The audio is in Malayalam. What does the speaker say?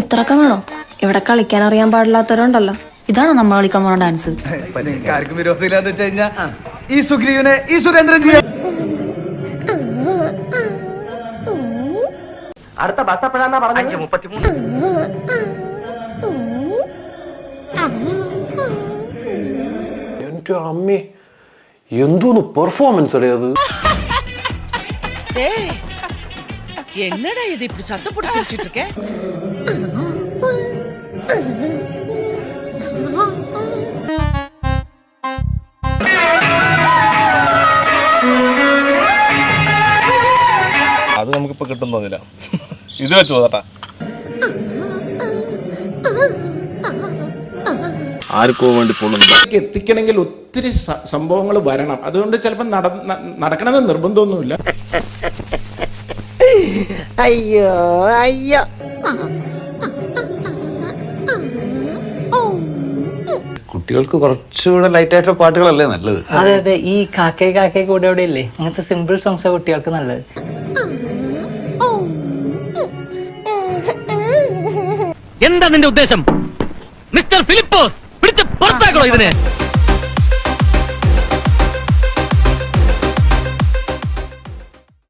ഇത്രയൊക്കെ വേണോ? ഇവിടെ കളിക്കാൻ അറിയാൻ പാടില്ലാത്തവരുണ്ടല്ലോ. ഇതാണോ നമ്മൾ കളിക്കാൻ പോണ ഡാൻസ് ആർക്കും വിരോധമില്ലാന്ന് വെച്ച് കഴിഞ്ഞാ ഈ സുഗ്രീവനെ ഈ സുരേന്ദ്രൻ അടുത്ത ബസ് എപ്പോഴാന്നാ പറഞ്ഞത്? അഞ്ച് മുപ്പത്തിമൂന്ന്. എന്റെ അമ്മേ എന്തോന്ന് പെർഫോമൻസ് അറിയാത് അത്? ஏய் என்னடா இது இப்படி சத்தம் போட்டு சிரிச்சிட்டு இருக்க അത് നമുക്കിപ്പോ കിട്ടും തോന്നില്ല ഇത് വെച്ച് പോകട്ടാ ആർക്കോ വേണ്ടി പൊള്ളുന്നു ഇതിലേക്ക് എത്തിക്കണമെങ്കിൽ ഒത്തിരി സംഭവങ്ങൾ വരണം അതുകൊണ്ട് ചിലപ്പോൾ നടക്കണമെന്ന് നിർബന്ധമൊന്നുമില്ല അയ്യോ അയ്യോ. കുട്ടികൾക്ക് കുറച്ചുകൂടെ ലൈറ്റ് ആയിട്ടുള്ള പാട്ടുകളല്ലേ നല്ലത്? അതെ അതെ. ഈ കാക്കേ കാക്കേ കൂടെ അവിടെ ഇല്ലേ? ഇങ്ങനത്തെ സിമ്പിൾ സോങ്സ് കുട്ടികൾക്ക് നല്ലത്. എന്താ നിന്റെ ഉദ്ദേശം? മിസ്റ്റർ ഫിലിപ്പോസ് പിടിച്ച് പുറത്താക്കണോ ഇതിനെ?